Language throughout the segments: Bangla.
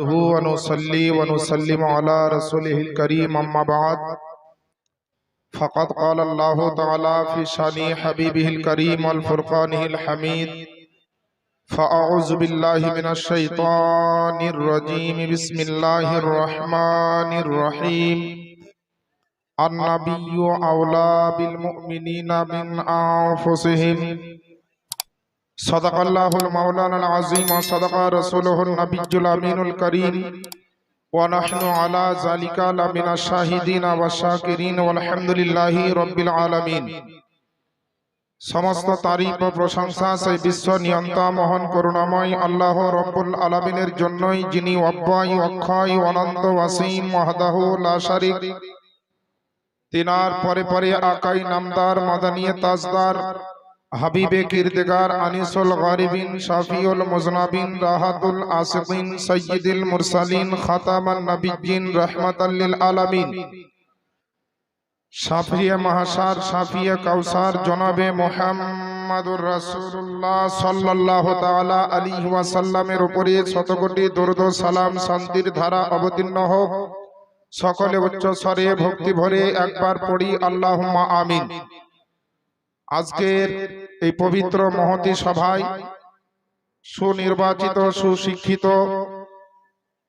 ونصلي ونسلم على رسوله الكريم أما بعد. فقد قال الله تعالى في شأن حبيبه الكريم والفرقانه الحميد فأعوذ بالله من الشيطان الرجيم بسم الله الرحمن الرحيم. النبي أولى بالمؤمنين من أنفسهم صدق الله المولانا العظيم وصدق رسوله النبي الأمين الكريم ونحن على ذلك لمن الشاهدين والشاكرين والحمد لله رب العالمين সমস্ত তারিফ ও প্রশংসা সেই বিশ্ব নিয়ন্তা মহান করুণাময় আল্লাহ রব্বুল আলমিনের জন্যই যিনি অব্যয় অক্ষয় অনন্ত ওয়াসিম মহাদাহ লা শারিক তিনার পরে পরে আকাই নামদার মাদানিয়ে তাজদার হাবিবে কিরদেগার আনিসুল গারিবিন, শাফিউল মুজনাবিন, রাহাতুল আসিকিন, সৈয়দুল মুরসালিন, খাতামান নবিয়্যিন, রাহমাতাল লিল আলামিন। শাফিয়ে মাহাসার শাফিয়ে কাউসার, জনাবে মুহাম্মাদুর রাসূলুল্লাহ সাল্লাল্লাহু তাআলা আলাইহি ওয়াসাল্লামের উপরে শতকোটি দরুদ সালাম শান্তির ধারা অবতীর্ণ হোক। সকলে উচ্চ স্বরে ভক্তি ভরে একবার পড়ি আল্লাহুম্মা আমিন। আজকের এই পবিত্র মহতি সভায় সুনির্বাচিত, সুশিক্ষিত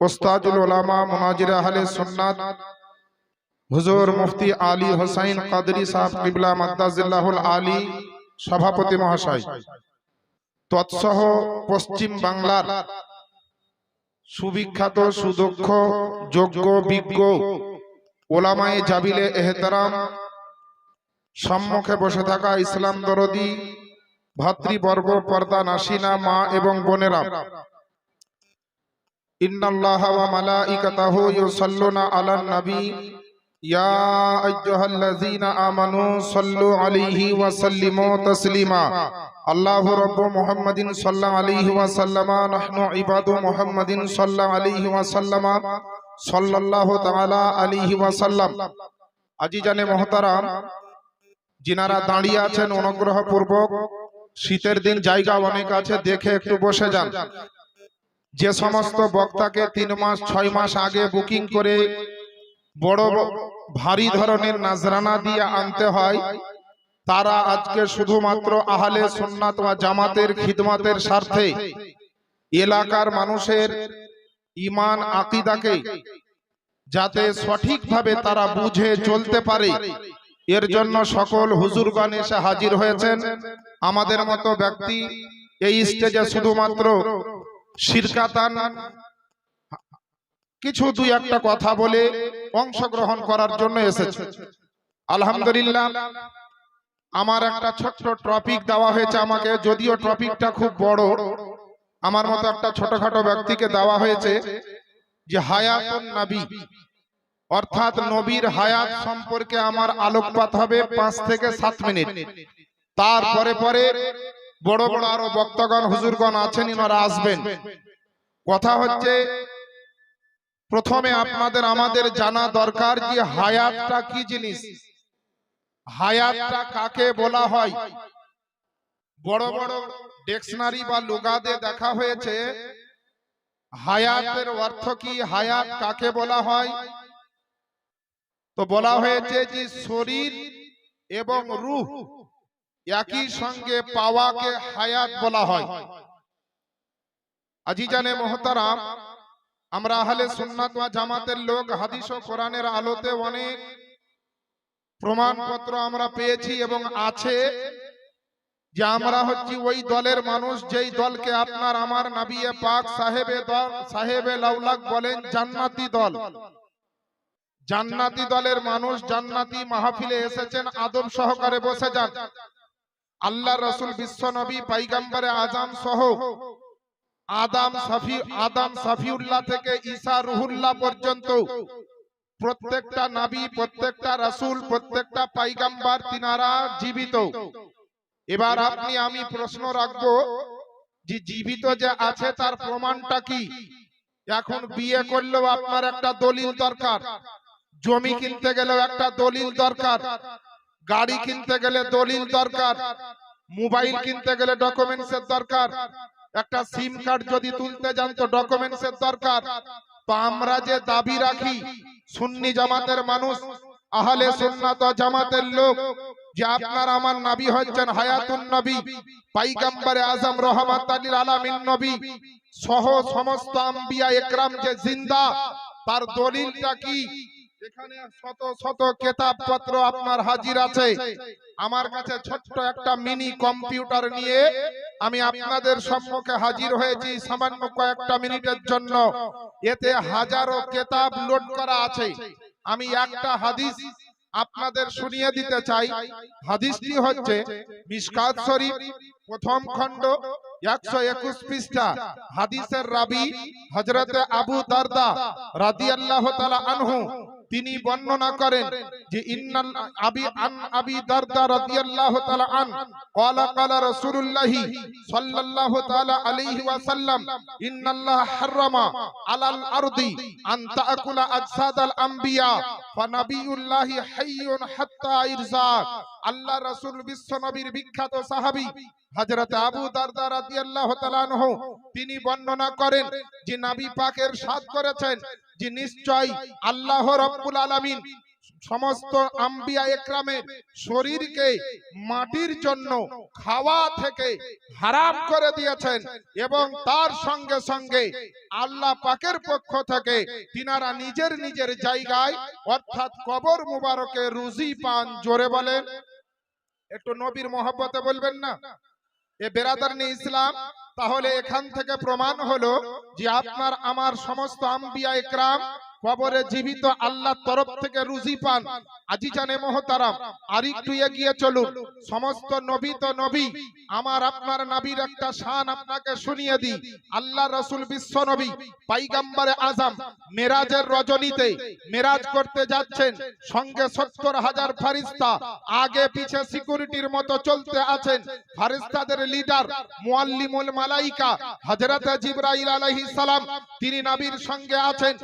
ওস্তাদুল ওলামা মুনাজির আহলে সুন্নাত হুজুর মুফতি আলী হোসাইন কাদরি সাহেব কিবলা মাদ্দাজিল্লাহুল আলী সভাপতি মহাশয়। তৎসহ পশ্চিম বাংলার সুবিখ্যাত, সুদক্ষ, যোগ্য, বিজ্ঞ ওলামায়ে জাবিলে এহতারাম সম্মুখে বসে থাকা ইসলাম দরদি, ভাতৃবর্গ, পর্দা নাসিনা, মা এবং বোনেরা। ইন্নাল্লাহ ওয়া মালাইকাতাহু ইউসাল্লুনা আলান নবী। ইয়া আইয়ুহাল্লাযীনা আমানু সাল্লু আলাইহি ওয়া সাল্লিমু তাসলিমা। আল্লাহু রাব্বু মুহাম্মাদিন সাল্লাল্লাহু আলাইহি ওয়া সাল্লামা, নাহনু ইবাদু মুহাম্মাদিন সাল্লাল্লাহু আলাইহি ওয়া সাল্লামা সাল্লাল্লাহু তাআলা আলাইহি ওয়া সাল্লাম। আজিজানে মুহতারাম যিনারা দাঁড়িয়ে আছেন অনুগ্রহ পূর্বক শীতের দিন জায়গা অনেক আছে দেখে একটু বসে যান। যে সমস্ত বক্তাকে তিন মাস ছয় মাস আগে বুকিং করে বড় ভারী ধরনের নাজরানা দিয়ে আনতে হয়। তারা আজকে শুধুমাত্র আহলে সুন্নাত ওয়া জামাতের খিদমাতের স্বার্থে। এলাকার মানুষের ইমান আকিদাকে যাতে সঠিকভাবে তারা বুঝে চলতে পারে। এর জন্য সকল হুজুরগণ এসে হাজির হয়েছেন। আমাদের মতো ব্যক্তি এই স্টেজে শুধুমাত্র শিরকাতান। কিছু দুই একটা কথা বলে অংশগ্রহণ করার জন্য এসেছে। আলহামদুলিল্লাহ, আমার একটা ছোট্ট টপিক দেওয়া হয়েছে আমাকে, যদিও টপিকটা খুব বড়। আমার মতো একটা ছোটখাটো ব্যক্তিকে দেওয়া হয়েছে যে হায়াতুন নবী। অর্থাৎ নবীর হায়াত সম্পর্কে আমার আলোকপাত হবে পাঁচ থেকে সাত মিনিট। তারপরে পরে বড় বড় আরও বক্তগণ হুজুরগণ আছেন ইনারা আসবেন। কথা হচ্ছে প্রথমে আপনাদের আমাদের জানা দরকার যে হায়াতটা কি জিনিস? হায়াতটা কাকে বলা হয়? বড় বড় ডিকশনারি বা লুগাদে দেখা হয়েছে হায়াতের অর্থ কি? হায়াত কাকে বলা হয়? তো বলা হয়েছে যে শরীর এবং রূহ একই সঙ্গে পাওয়াকে হায়াত বলা হয়। আজিজানে মোহতারাম আমরা আহলে সুন্নাত ওয়া জামাতের লোক হাদিস ও কোরআনের আলোতে অনেক প্রমাণপত্র আমরা পেয়েছি এবং আছে যে আমরা হচ্ছি ওই দলের মানুষ যেই দলকে আপনার আমার নাবিয়ে পাক সাহেবে দল সাহেবে লাউলাক বলেন জান্নাতি দল। জান্নাতি দলের মানুষ জান্নাতি মাহফিলে এসেছেন, আদব সহকারে বসে যান। আল্লাহ রসুল বিশ্ব নবী, পাইগাম্বারে আজাম সহ আদাম সাফি, আদাম সাফিউল্লাহ থেকে ঈসা রুহুল্লাহ পর্যন্ত প্রত্যেকটা নাবী, প্রত্যেকটা রাসূল, প্রত্যেকটা পাইগাম্বার তিনারা জীবিত। এবার আপনি, আমি প্রশ্ন রাখব যে জীবিত যে আছে তার প্রমাণটা কি? এখন বিয়ে করলেও আপনার একটা দলিল দরকার। জমি কিনতে গেলেও একটা দলিল দরকার, গাড়ি কিনতে গেলে দলিল দরকার, মোবাইল কিনতে গেলে ডকুমেন্টস এর দরকার, একটা সিম কার্ড যদি তুলতে যান তো ডকুমেন্টস এর দরকার। তো আমরা যে দাবি রাখি, সুন্নি জামাতের মানুষ, আহলে সুন্নাত জামাতের লোক, যে আপনার আমার নবী হচ্ছেন হায়াতুন নবী, পাইগাম্বারে আজম রহমাত আলীর আলামিন নবী, সহ সমস্ত আম্বিয়া একরাম যে জিন্দা, তার দলিলটা কি? এখানে শত শত কেতাব পত্র আপনার হাজির আছে। আমার কাছে ছোট্ট একটা মিনি কম্পিউটার নিয়ে আমি আপনাদের সম্মুখে হাজির হয়েছি সামান্য কয়েকটা মিনিটের জন্য। এতে হাজারো কেতাব লোড করা আছে। আমি একটা হাদিস আপনাদের শুনিয়ে দিতে চাই। হাদিসটি হচ্ছে মিসকাত শরীফ, প্রথম খণ্ড, একশো একুশ পৃষ্ঠা। হাদিসের রাবি হজরতে আবু দারদা রাদিয়াল্লাহু তাআলা আনহু তিনি বর্ণনা করেন যে ইন্নাল আবি আন আবি দারদা রাদিয়াল্লাহু তাআলা আন ক্বালা ক্বালা রাসূলুল্লাহ সাল্লাল্লাহু তাআলা আলাইহি ওয়াসাল্লাম, ইন্নাল্লাহ হারামা আলাল আরদি আন তাআকুলা আজসাদাল আমবিয়া ফানাবিউল্লাহ হাইয়ুন হাত্তা ইরজা। আল্লাহ রাসূল বিশ্ব নবীর বিখ্যাত সাহাবী হযরত আবু দারদা রাদিয়াল্লাহু তাআলা আনহু, তিনি বর্ণনা করেন যে নবী পাকের সাদ করেছেন যে নিশ্চয় আল্লাহ রব্বুল আলামিন সমস্ত আম্বিয়া একরামের শরীরকে মাটির জন্য খাওয়া থেকে হারাম করে দিয়েছেন এবং তার সঙ্গে সঙ্গে আল্লাহ পাকের পক্ষ থেকে তিনারা নিজের নিজের জায়গায় অর্থাৎ কবর মুবারকে রুজি পান, জোরে বলেন। একটু নবীর মহব্বতে বলবেন না? এ বেরাদার ইসলাম তাহলে এখান থেকে প্রমাণ হলো যে আপনার আমার সমস্ত আম্বিয়া একরাম কবরে জীবিত আল্লাহর তরফ থেকে রুজি পান। আজি জানে মহতারাম, আর একটু এগিয়ে চলুন। সমস্ত নবী তো নবী, আমার, আপনার নবীর একটা শান আপনাকে শুনিয়ে দিই। আল্লাহ রসুল বিশ্ব নবী, পাইগাম্বারে আজম মেরাজের রজনীতে মেরাজ করতে যাচ্ছেন। সঙ্গে সত্তর হাজার ফারিস্তা আগে পিছে সিকিউরিটির মতো চলতে আছেন। ফারিস্তাদের লিডার, মুআল্লিমুল মালাইকা, হযরত জিবরাইল আলাইহিস সালাম, তিনি নবীর সঙ্গে আছেন।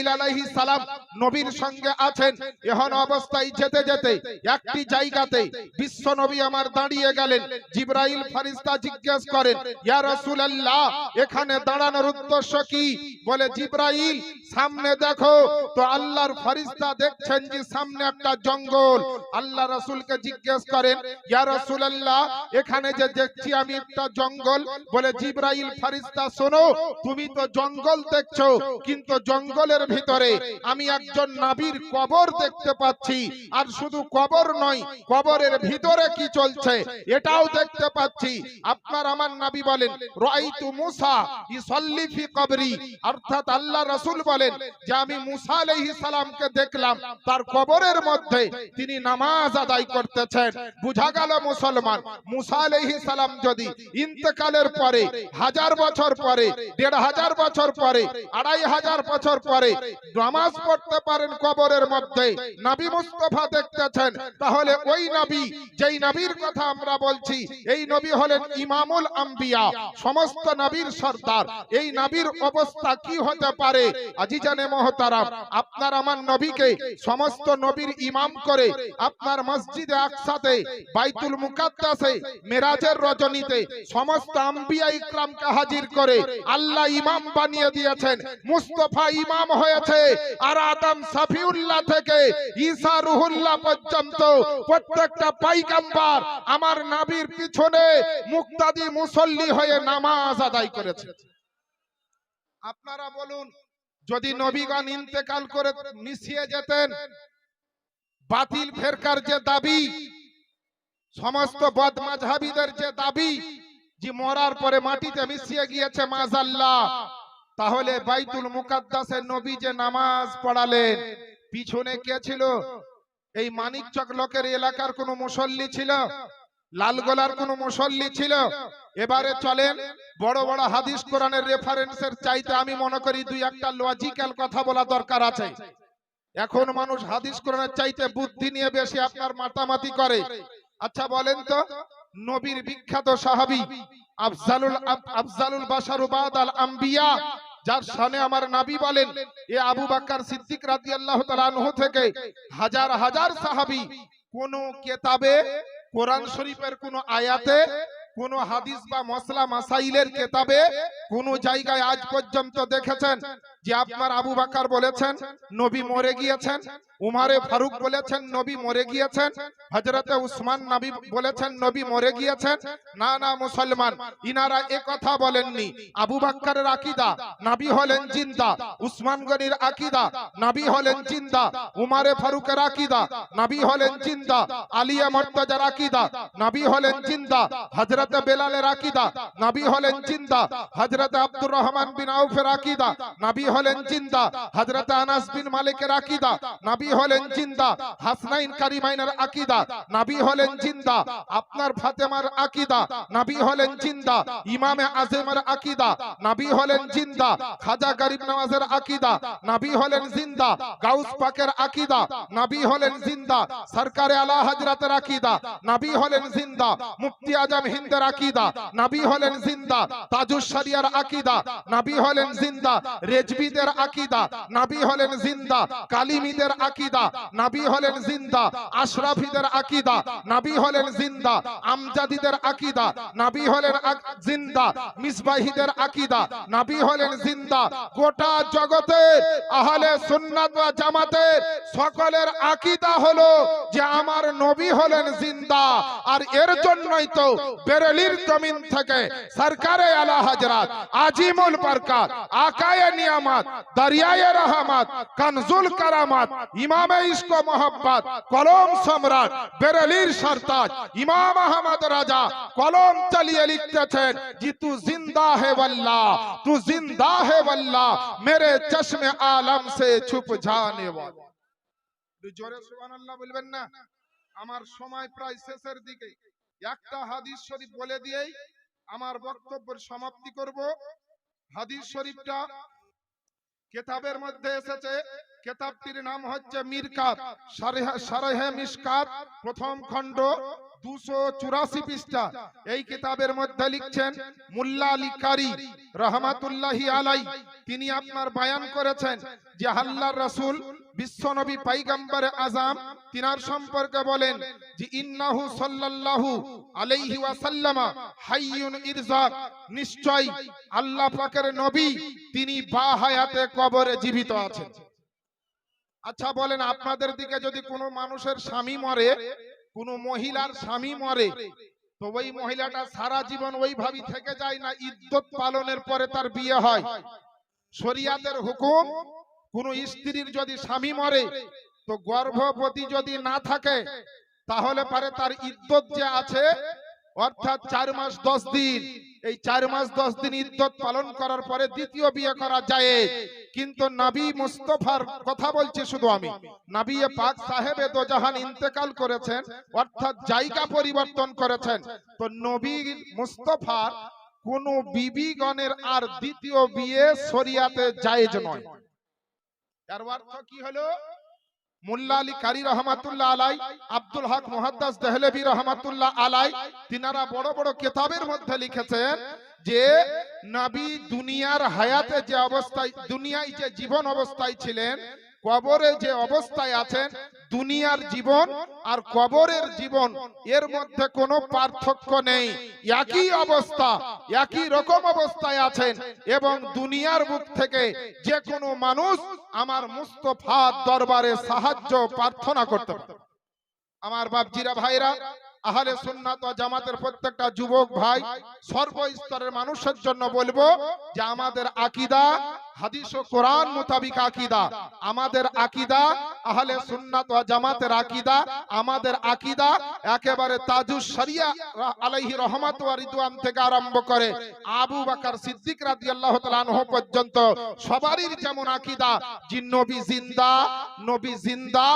মেকাইল আলাইহিস সালাম নবীর সঙ্গে আছেন এখন অবস্থায় যেতে যেতে একটি জায়গাতে বিশ্ব নবী আমার দাঁড়িয়ে গেলেন। জিবরাইল ফারিস্তা জিজ্ঞেস করেন ইয়া রাসূলুল্লাহ এখানে দাঁড়ানোর উদ্দেশ্য কি? বলে জিবরাইল সামনে দেখো তো আল্লাহর ফারিস্তা দেখছেন যে সামনে একটা জঙ্গল। আল্লাহ রাসূলকে জিজ্ঞেস করেন ইয়া রাসূলুল্লাহ এখানে যে দেখছি আমি একটা জঙ্গল বলে জিবরাইল ফারিস্তা শোনো তুমি তো জঙ্গল দেখছ কিন্তু জঙ্গলের ভিতরে আমি একজন নাবির কবর দেখতে পাচ্ছি। আর শুধু কবর নয়, কবরের ভিতরে কি চলছে এটাও দেখতে পাচ্ছি। আপনার আমার নাবি বলেন, রাইতু মুসা ইসাল্লি ফি কবরি। অর্থাৎ আল্লাহ রাসূল বলেন যে আমি মুসা আলাইহিস সালামকে দেখলাম, তার কবরের মধ্যে তিনি নামাজ আদায় করতেছেন। বুঝা গেল মুসলমান, মুসা আলাইহিস সালাম যদি ইন্তেকালের পরে, হাজার বছর পরে, দেড় হাজার বছর পরে, আড়াই হাজার বছর পরে নামাজ পড়তে পারেন কবরের মধ্যে। নবী মুস্তফা দেখতেছেন। তাহলে ওই নবী, যেই নবীর কথা আমরা বলছি, এই নবী হলেন ইমামুল আম্বিয়া, সমস্ত নবীর সর্দার। এই নবীর অবস্থা কি হতে পারে? আজিজানে মহতারাম, আপনার আমার নবীকে সমস্ত নবীর ইমাম করে আপনার মসজিদে আকসাতে, বাইতুল মুকাদ্দাসে, মেরাজের রজনীতে সমস্ত আম্বিয়া ইকরামকে হাজির করে আল্লাহ ইমাম বানিয়ে দিয়েছেন। মুস্তফা ইমাম হয়েছে। আর আদম সাফিউল্লাহ থেকে ঈসা রুহুল্লাহ পর্যন্ত প্রত্যেকটা পাইগাম্বার আমার নাবির পিছনে মুক্তাদি মুসল্লি হয়ে নামাজ আদায় করেছে। আপনারা বলুন, যদি নবীগণ ইন্তেকাল করে মিশিয়ে যেতেন, বাতিল ফেরকার যে দাবি, সমস্ত বদমাঝহাবিদের যে দাবি, যে মরার পরে মাটিতে মিশিয়ে গিয়েছে, মাজাল্লাহ তাহলে বাইতুল মুকাদ্দাসে নবী যে নামাজ পড়ালেন, পিছনে কে ছিল? এই মানিকচক লোকের এলাকার কোন মুসল্লি ছিল? লালগোলার কোন মুসল্লি ছিল? এবারে চলেন, বড় বড় হাদিস কোরআনের রেফারেন্সের চাইতে আমি মনে করি দুই একটা লজিক্যাল কথা বলা দরকার আছে। এখন মানুষ হাদিস কোরআনের চাইতে বুদ্ধি নিয়ে বেশি আপনার মাতামাতি করে। আচ্ছা বলেন তো, নবীর বিখ্যাত সাহাবী আফজালুল আফজালুল বাশার বাদ আল আম্বিয়া যার সামনে আমার নাবি বলেন, এ আবু বাক্কার সিদ্দিক রাজি আল্লাহ তালানহ থেকে হাজার হাজার সাহাবি কোন কেতাবে, কোরআন শরীফের কোন আয়াতে, কোন হাদিস বা মশলা মাসাইলের কেতাবে কোন জায়গায় আজ পর্যন্ত দেখেছেন যে আপনার আবু বাকার বলেছেন, নবী মরে গিয়েছেন। উমারে ফারুক বলেছেন, নবী মরে গিয়েছেন। হজরতে উসমান নবী বলেছেন, নবী মরে গিয়েছেন। না না, মুসলমান, ইনারা এ কথা বলেননি। আবু বাক্কারের আকিদা, নবী হলেন জিন্দা। উসমান গনির আকিদা, নবী হলেন জিন্দা। উমারে ফারুকের আকিদা, নবী হলেন জিন্দা। আলিয়া মর্তাজার আকিদা, নবী হলেন জিন্দা। হজরত বেলালের আকিদা, নবী হলেন জিন্দা। হজরত আব্দুর রহমান বিন আউফের আকিদা, নবী হলেন জিন্দা হজরত আনাস বিন মালিকের আকিদা নবী হলেন জিন্দা হাসনাইন কারিমাইনের আকিদা নবী হলেন জিন্দা আপনার ফাতেমার আকিদা নবী হলেন জিন্দা ইমামে আজমের আকিদা নবী হলেন জিন্দা খাজা গরিব নওয়াজের আকিদা নবী হলেন জিন্দা গাউস পাকের আকিদা নবী হলেন জিন্দা সরকারে আলা হজরতের আকিদা নবী হলেন জিন্দা মুফতি আজম হিন্দের আকিদা নবী হলেন জিন্দা তাজুস শরিয়ার আকিদা নবী হলেন জিন্দা রেজবিদের আকিদা। নবী হলেন জিন্দা, কালিমিদের আকিদা। নবী হলেন জিন্দা, আশরাফিদের আকিদা। নবী হলেন জিন্দা, আমজাদিদের আকিদা। নবী হলেন জিন্দা, মিসবাহিদের আকিদা। নবী হলেন জিন্দা। গোটা জগতের আহলে সুন্নাত ওয়া জামাতের সকলের আকিদা হলো যে আমার নবী হলেন জিন্দা। আর এর জন্যই তো বেরেলির জমিন থেকে সরকারে আলা হাজরাত, আজিমুল বরকাত, আকায়ে নিয়ামত দরিয়ায়ে রহমত কনজুল কারামত ইমামে ইশক মোহাম্মত কলম সম্রাট বেরেলির সরতাজ ইমাম আহমদ রাজা কলম চালিয়ে লিখতেছেন যে তু জিন্দা হে वल्ला तू जिंदा है वल्ला मेरे चश्मे आलम से छुप जाने वाला একটু জোরে সুবহানাল্লাহ বলবেন না আমার সময় প্রায় শেষের দিকে একটা হাদিস শরীফ বলে দিয়েই আমার বক্তব্যের সমাপ্তি করব হাদিস শরীফটা কেতাবের মধ্যে এসেছে কেতাবটির নাম হচ্ছে মিরকাত। সারেহে মিসকাত, প্রথম খণ্ড, দুশো চুরাশি পৃষ্ঠা। এই কিতাবের মধ্যে লিখছেন, মুল্লা আলী কারি রহমাতুল্লাহি আলাই তিনি আপনার বায়ান করেছেন যে আল্লাহর রাসূল বিশ্বনবী পাইগাম্বার আজম তিনার সম্পর্কে বলেন যে, ইন্নাহু সাল্লাল্লাহু আলাইহি ওয়াসাল্লামা হাইয়ুন ইরজাক নিশ্চয় আল্লাহ পাকের নবী, তিনি বা হায়াতে কবরে জীবিত আছেন। আচ্ছা বলেন, আপনাদের দিকে যদি কোনো মানুষের স্বামী মরে, কোনো মহিলার স্বামী মরে, তো ওই মহিলাটা সারা জীবন ওইভাবেই থেকে যায় না? ইদ্যত পালনের পরে তার বিয়ে হয়। শরিয়াতের হুকুম, কোন স্ত্রীর যদি স্বামী মরে, তো গর্ভবতী যদি না থাকে, তাহলে পারে তার ইদ্যত যে আছে, অর্থাৎ চার মাস দশ দিন। এই চার মাস, দশ দিন ইদ্যত পালন করার পরে দ্বিতীয় বিয়ে করা যায়। কিন্তু নবী মুস্তফার কথা বলছি শুধু আমি। নবী পাক সাহেবে দোজাহান ইন্তেকাল করেছেন, অর্থাৎ জায়গা পরিবর্তন করেছেন। তো নবী মুস্তফার কোন বিবিগণের আর দ্বিতীয় বিয়ে শরিয়াতে জায়েজ নয়। এর অর্থ কি হলো? আলাই, তিনারা বড় বড় কেতাবের মধ্যে লিখেছেন যে, নবী দুনিয়ার হায়াতে যে অবস্থায়, দুনিয়ায় যে জীবন অবস্থায় ছিলেন কবরে যে অবস্থায় আছেন, দুনিয়ার জীবন আর কবরের জীবন, এর মধ্যে কোনো পার্থক্য নেই। একই অবস্থা, একই রকম অবস্থায় আছেন এবং দুনিয়ার বুক থেকে যে কোনো মানুষ আমার মুস্তফার দরবারে সাহায্য, প্রার্থনা করতে পারে। আমার বাপজিরা ভাইরা, আহলে সুন্নাত জামাতের প্রত্যেকটা যুবক ভাই, সর্বস্তরের মানুষের জন্য বলব যে আমাদের আকীদা হাদিস ও কোরআন মোতাবিক আকীদা। আমাদের আকীদা আহলে সুন্নাত ওয়া জামাতের আকীদা। আমাদের আকীদা একেবারে তাজুস শরিয়া আলাইহি রহমাত ওয়া রিদওয়ান থেকে আরম্ভ করে আবু বকর সিদ্দিক রাদিয়াল্লাহু তাআলা আনহু পর্যন্ত সবারই যেমন আকীদা যে নবী জিন্দা নবী জিন্দা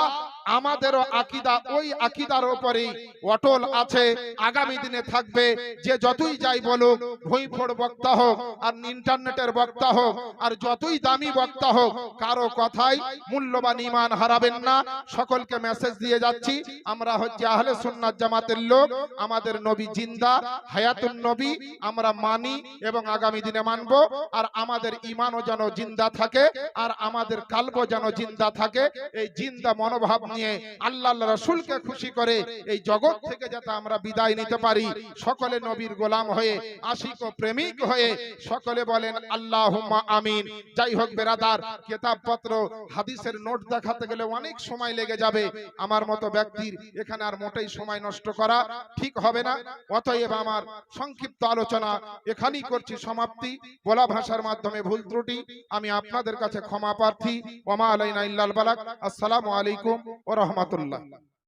আমাদেরও আকিদা ওই আকীদার উপরেই অটল আছে আগামী দিনে থাকবে যে যতই যাই বলুক ভুঁইফোড় বক্তা হোক আর ইন্টারনেটের বক্তা হোক আর যতই দামি বক্তা হোক কারও কথাই মূল্যবান ইমান হারাবেন না। সকলকে মেসেজ দিয়ে যাচ্ছি। আমরা হচ্ছে আহলে সুন্নাত জামাতের লোক। আমাদের নবী জিন্দা হায়াতুন নবী। আমরা মানি এবং আগামী দিনে মানব। আর আমাদের ইমানও যেন জিন্দা থাকে আর আমাদের কালব যেন জিন্দা থাকে। এই জিন্দা মনোভাব নিয়ে আল্লাহ রসুলকে খুশি করে এই জগৎ থেকে যাতে আমরা বিদায় নিতে পারি। সকলে নবীর গোলাম হয়ে আশিক ও প্রেমিক হয়ে সকলে বলেন আল্লাহ আমিন যাই হোক বেরাদার, কেতাবপত্র, হাদিসের নোট দেখাতে গেলে অনেক সময় লেগে যাবে। আমার মতো ব্যক্তির এখানে আর মোটেই সময় নষ্ট করা ঠিক হবে না। অতএব আমার সংক্ষিপ্ত আলোচনা এখানেই করছি, সমাপ্তি। বলা ভাষার মাধ্যমে ভুল ত্রুটি, আমি আপনাদের কাছে ক্ষমা প্রার্থী। ওমা আলাইনা ইল্লাল বালাক। আসসালামু আলাইকুম ও রহমতুল্লাহ।